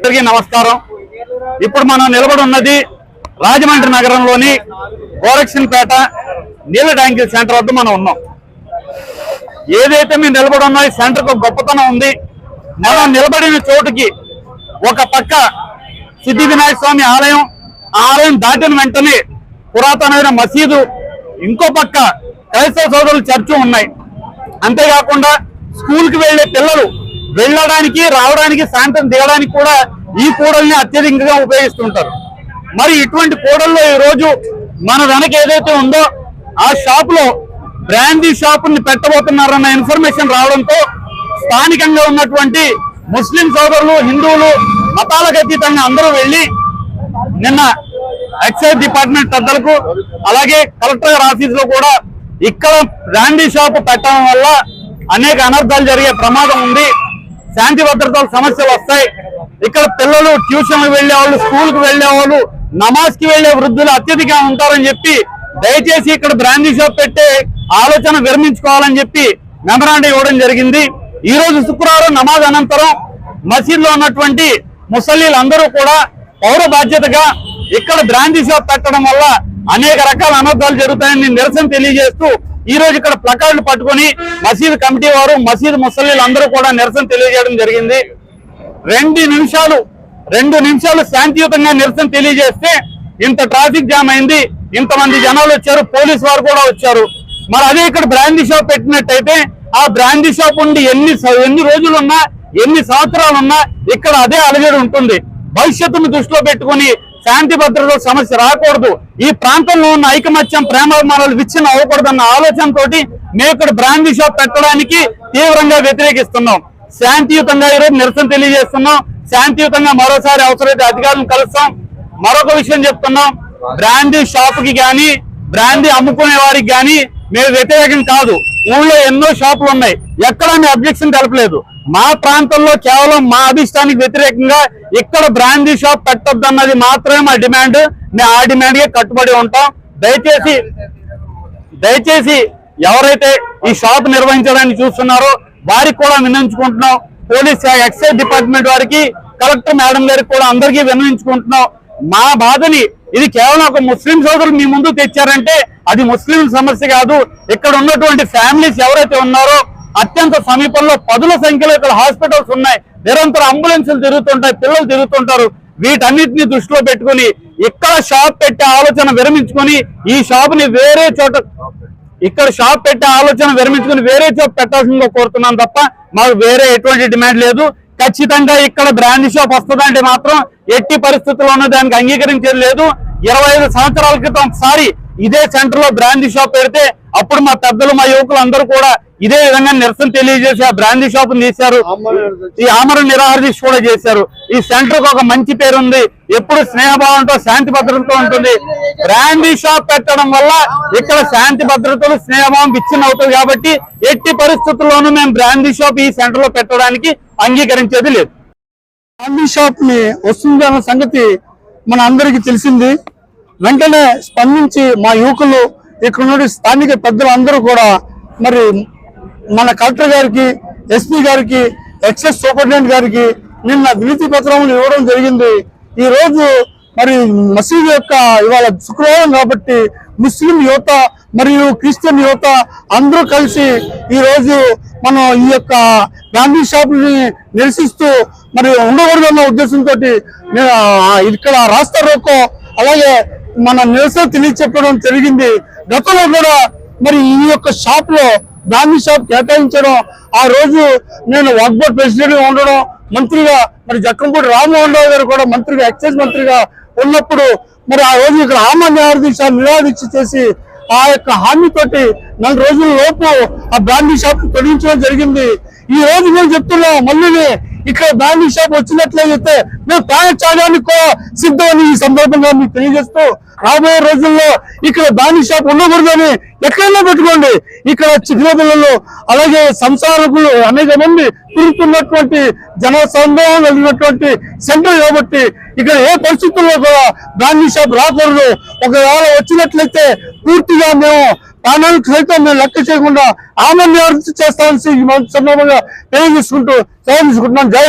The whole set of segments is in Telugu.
అందరికీ నమస్కారం. ఇప్పుడు మనం నిలబడి ఉన్నది రాజమండ్రి నగరంలోని గోరక్షన్పేట నీళ్ళ ట్యాంకీ సెంటర్ వద్ద మనం ఉన్నాం. ఏదైతే మేము నిలబడి ఉన్నా ఈ గొప్పతనం ఉంది. మనం నిలబడిన చోటుకి ఒక పక్క సిద్ధి వినాయక స్వామి ఆలయం ఆలయం దాటిన వెంటనే పురాతనమైన మసీదు ఇంకో పక్క క్రైస్తవ సోదరులు చర్చ ఉన్నాయి. అంతేకాకుండా స్కూల్కి వెళ్ళే పిల్లలు వెళ్ళడానికి రావడానికి సాయంత్రం దిగడానికి కూడా ఈ కూడల్ని అత్యధికంగా ఉపయోగిస్తుంటారు. మరి ఇటువంటి కూడల్లో ఈ రోజు మన వెనక ఏదైతే ఉందో ఆ షాప్లో బ్రాందీ షాప్ని పెట్టబోతున్నారన్న ఇన్ఫర్మేషన్ రావడంతో స్థానికంగా ఉన్నటువంటి ముస్లిం సోదరులు హిందువులు మతాలకు అతీతంగా అందరూ వెళ్ళి నిన్న ఎక్సైజ్ డిపార్ట్మెంట్ పెద్దలకు అలాగే కలెక్టర్ గారి ఆఫీస్లో కూడా ఇక్కడ బ్రాండీ షాప్ పెట్టడం వల్ల అనేక అనర్థాలు జరిగే ప్రమాదం ఉంది. శాంతి భద్రతల సమస్యలు వస్తాయి. ఇక్కడ పిల్లలు ట్యూషన్ వెళ్ళే వాళ్ళు స్కూల్కి వెళ్ళే వాళ్ళు నమాజ్కి వెళ్ళే వృద్ధులు అత్యధికంగా ఉంటారని చెప్పి దయచేసి ఇక్కడ బ్రాందీ షాప్ పెట్టే ఆలోచన విరమించుకోవాలని చెప్పి మెమరాండం ఇవ్వడం జరిగింది. ఈ రోజు శుక్రవారం నమాజ్ అనంతరం మసీద్లో ఉన్నటువంటి ముసలీలందరూ కూడా పౌర బాధ్యతగా ఇక్కడ బ్రాందీ షాప్ పెట్టడం వల్ల అనేక రకాల అనర్థాలు జరుగుతాయని నిరసన తెలియజేస్తూ ఈ రోజు ఇక్కడ ప్లకార్డులు పట్టుకొని మసీద్ కమిటీ వారు మసీద్ ముసలిలు అందరూ కూడా నిరసన తెలియజేయడం జరిగింది. రెండు నిమిషాలు రెండు నిమిషాలు శాంతియుతంగా నిరసన తెలియజేస్తే ఇంత ట్రాఫిక్ జామ్ అయింది ఇంతమంది జనాలు వచ్చారు పోలీస్ వారు కూడా వచ్చారు. మరి అదే ఇక్కడ బ్రాందీ షాప్ పెట్టినట్టయితే ఆ బ్రాందీ షాప్ ఉండి ఎన్ని ఎన్ని రోజులు ఉన్నా ఎన్ని సంవత్సరాలున్నా ఇక్కడ అదే అలజడి ఉంటుంది. భవిష్యత్తును దృష్టిలో పెట్టుకొని శాంతి భద్రతల సమస్య రాకూడదు. ఈ ప్రాంతంలో ఉన్న ఐకమత్యం ప్రేమాభిమానాలు విచ్ఛిన్నం అవ్వకూడదన్న ఆలోచనతో మేము ఇక్కడ బ్రాందీ షాప్ పెట్టడానికి తీవ్రంగా వ్యతిరేకిస్తున్నాం. శాంతియుతంగా ఈరోజు నిరసన తెలియజేస్తున్నాం. శాంతియుతంగా మరోసారి అవసరమైతే అధికారులను కలుస్తాం. మరొక విషయం చెప్తున్నాం. బ్రాందీ షాప్కి గాని బ్రాందీ అమ్ముకునే వారికి గాని మేము వ్యతిరేకం కాదు. ఊళ్ళో ఎన్నో షాపులు ఉన్నాయి ఎక్కడ మీ అబ్జెక్షన్ తెలపలేదు. మా ప్రాంతంలో కేవలం మా అభిష్టానికి వ్యతిరేకంగా ఇక్కడ బ్రాందీ షాప్ పెట్టొద్దన్నది మాత్రమే మా డిమాండ్. మేము ఆ డిమాండ్కే కట్టుబడి ఉంటాం. దయచేసి దయచేసి ఎవరైతే ఈ షాప్ నిర్వహించడానికి చూస్తున్నారో వారికి కూడా విన్నవించుకుంటున్నాం. పోలీస్ ఎక్సైజ్ డిపార్ట్మెంట్ వారికి కలెక్టర్ మేడం గారికి కూడా అందరికీ విన్నవించుకుంటున్నాం. మా బాధని ఇది కేవలం ఒక ముస్లిం సోదరులు మీ ముందు తెచ్చారంటే అది ముస్లిం సమస్య కాదు. ఇక్కడ ఉన్నటువంటి ఫ్యామిలీస్ ఎవరైతే ఉన్నారో అత్యంత సమీపంలో పదుల సంఖ్యలో ఇక్కడ హాస్పిటల్స్ ఉన్నాయి. నిరంతరం అంబులెన్సులు తిరుగుతుంటాయి పిల్లలు తిరుగుతుంటారు. వీటన్నిటిని దృష్టిలో పెట్టుకుని ఇక్కడ షాప్ పెట్టే ఆలోచన విరమించుకొని ఈ షాప్ని వేరే చోట ఇక్కడ షాప్ పెట్టే ఆలోచన విరమించుకుని వేరే చోట పెట్టాల్సిందిగా కోరుతున్నాం తప్ప మాకు వేరే ఎటువంటి డిమాండ్ లేదు. ఖచ్చితంగా ఇక్కడ బ్రాండ్ షాప్ వస్తుందంటే మాత్రం ఎట్టి పరిస్థితుల్లోనూ దానికి అంగీకరించేది లేదు. ఇరవై ఐదు సంవత్సరాల క్రితం ఒకసారి ఇదే సెంటర్లో బ్రాండ్ షాప్ పెడితే అప్పుడు మా పెద్దలు మా యువకులు అందరూ కూడా ఇదే విధంగా నిరసన తెలియజేసి ఆ బ్రాందీ షాప్ తీశారు. ఈ ఆమరణ నిరాహార దీక్ష కూడా చేశారు. ఈ సెంటర్కు ఒక మంచి పేరు ఉంది. ఎప్పుడు స్నేహభావంతో శాంతి భద్రతతో ఉంటుంది. బ్రాందీ షాప్ పెట్టడం వల్ల ఇక్కడ శాంతి భద్రతలు స్నేహభావం విచ్ఛిన్న అవుతుంది కాబట్టి ఎట్టి పరిస్థితుల్లోనూ మేము బ్రాందీ షాప్ ఈ సెంటర్లో పెట్టడానికి అంగీకరించేది లేదు. గాంధీ షాప్ని వస్తుంది అన్న సంగతి మన అందరికీ తెలిసింది. వెంటనే స్పందించి మా యువకులు ఇక్కడ నుండి స్థానిక పెద్దలు అందరూ కూడా మరి మన కలెక్టర్ గారికి ఎస్పీ గారికి ఎక్సైజ్ సూపరింటెండెంట్ గారికి నిన్న వినతి పత్రములు ఇవ్వడం జరిగింది. ఈ రోజు మరి మసీదు యొక్క ఇవాళ శుక్రవారం కాబట్టి ముస్లిం యువత మరియు క్రిస్టియన్ యువత అందరూ కలిసి ఈ రోజు మనం ఈ యొక్క గాంధీ షాపుని నిరసిస్తూ మరి ఉండకూడదన్న ఉద్దేశంతో ఇక్కడ రాస్తా రోకో అలాగే మన నిరసన తెలియచెప్పడం జరిగింది. గతంలో కూడా మరి ఈ యొక్క షాప్లో గాంధీ షాప్ కేటాయించడం ఆ రోజు నేను వాక్బోర్డ్ ప్రెసిడెంట్గా ఉండడం మంత్రిగా మరి జక్కంపూడి రామ్మోహన్ రావు గారు కూడా మంత్రిగా ఎక్సైజ్ మంత్రిగా ఉన్నప్పుడు మరి ఆ రోజు ఇక్కడ ఆమాన్య దీక్ష నిరాదీక్ష చేసి ఆ యొక్క హామీ తోటి నెల రోజుల లోపు ఆ బ్రాండీ షాప్ తొలగించడం జరిగింది. ఈ రోజు మేము చెప్తున్నాం మళ్ళీ ఇక్కడ బ్రాండీ షాప్ వచ్చినట్లయితే మేము తాగడానికి కూడా సిద్ధమని ఈ సందర్భంగా మీకు తెలియజేస్తూ రాబోయే రోజుల్లో ఇక్కడ దాని షాప్ ఉండకూడదని ఎక్కడైనా పెట్టుకోండి. ఇక్కడ చిన్నపిల్లలు అలాగే సంసారకులు అనేక మంది తిరుగుతున్నటువంటి జన సందేహం కలిగినటువంటి సెంటర్ కాబట్టి ఇక్కడ ఏ పరిస్థితుల్లో కూడా బ్రాండీ షాప్ రాకూడదు. ఒకవేళ వచ్చినట్లయితే పూర్తిగా మేము ప్రాణాలకు సైతం మేము లెక్క చేయకుండా ఆమె నివారణ చేస్తామని ఈ సందర్భంగా తెలియజేసుకుంటూ తెలియజేసుకుంటున్నాం జై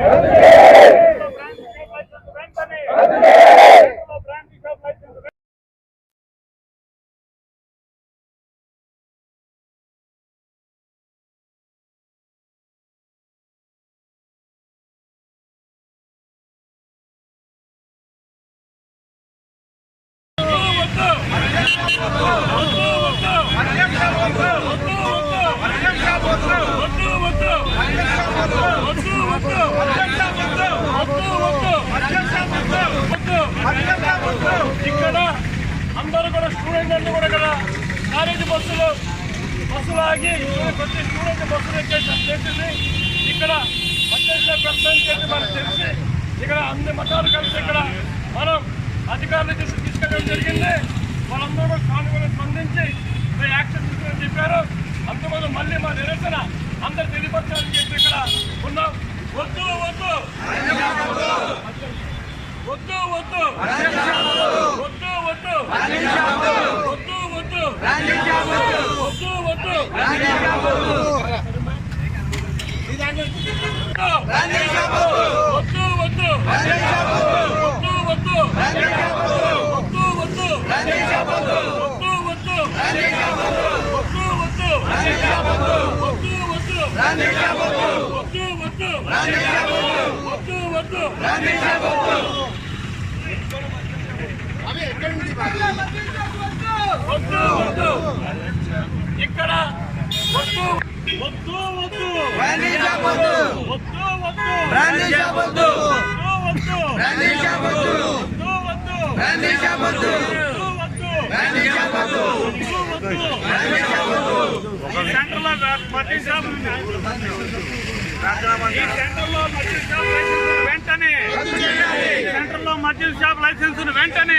Okay. అందరూ కూడా స్టూడెంట్ కూడా ఇక్కడ కాలేజీ బస్సులు బస్సులు ఆగి ప్రతి స్టూడెంట్ బస్సులు ఎక్కేసి ఇక్కడ మధ్య ప్రశ్న మనకు తెలిసి ఇక్కడ అన్ని మతాలు కలిసి ఇక్కడ మనం అధికారుల దృష్టికి తీసుకెళ్ళడం జరిగింది. వాళ్ళందరూ కూడా స్పందించి యాక్షన్ తీసుకుని చెప్పారు. అందువల్ల మళ్ళీ మా నిరసన అందరు తెలియపరచాలని చెప్పి ఇక్కడ ఉన్నాం. వద్దు వద్దు. వద్దు వద్దు. రాజేష్ బాబు వద్దు వద్దు రాజేష్ బాబు వద్దు వద్దు రాజేష్ బాబు ఇక్కడ వద్దు వద్దు వద్దు బ్రాండీ షాప్ వద్దు వద్దు వద్దు బ్రాండీ షాప్ వద్దు వద్దు బ్రాండీ షాప్ వెంటనే సెంటర్లో మద్యం షాప్ లైసెన్స్ వెంటనే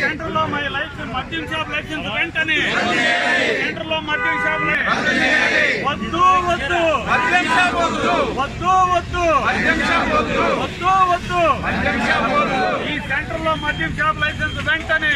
సెంటర్లో మై లైసెన్స్ మద్యం షాప్ లైసెన్స్ వెంటనే సెంటర్లో మద్యం షాప్ లై- వద్దు వద్దు. వద్దు వద్దు. వద్దు వద్దు. ఈ సెంటర్లో మద్యం షాప్ లైసెన్స్ వెంటనే